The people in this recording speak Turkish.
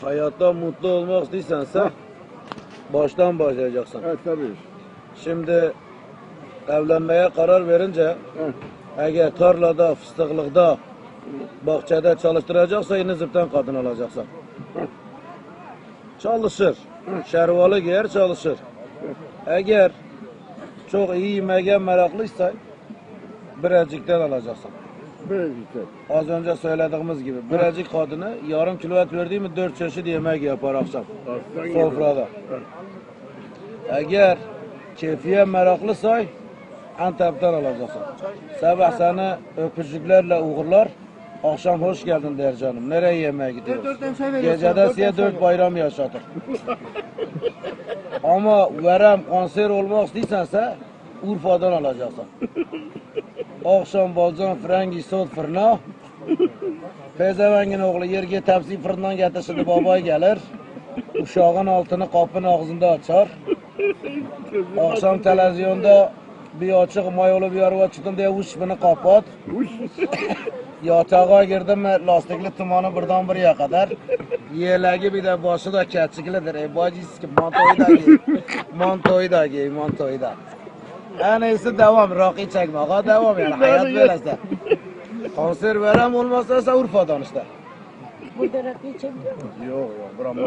Hayatta mutlu olmak istiyorsan sen baştan başlayacaksın. Evet tabii. Şimdi evlenmeye karar verince Evet. eğer tarlada, fıstıklıkta, bahçede çalıştıracaksa yine zıptan kadın alacaksın. Çalışır. Şervalı giyer çalışır. Eğer çok iyi yemeğe meraklıysa birazcıktan alacaksın. Böyle işte. Az önce söylediğimiz gibi birazcık kadını yarım kilo et verdiği mi dört çeşit yemek yapar akşam Aslan gibi. sofrada. Eğer keyfiye meraklıysa Antep'ten alacaksın. Sabah seni öpücüklerle uğurlar. Akşam hoş geldin der canım. Nereye yemeğe gidiyoruz? Gecede size dört bayram yaşatır. Ama verem konser olmak istiyorsansa Urfa'dan alacaksın. oqshombojon frangi so'l firno. Pezavangini o'g'li yerga tavsi firnon gatishini boboy galir ushog'in oltini qopini og'zinda ochar. Oqshom talaziyonda bu ochiq moy olib yorib o'tdim deya ush buni qopot. Yotog'a girdim lostikli tumoni birdan bir yoqadar. Yelagi bida boshida kachiklidir e bojiski montoydagi montoydagi montoyda En iyisi devam, rakı çekme. Ha devam yani, hayat böylese. Konser verem olmazsa Urfa'dan işte. Burada rakı içebiliyor musun? Yok yok, buram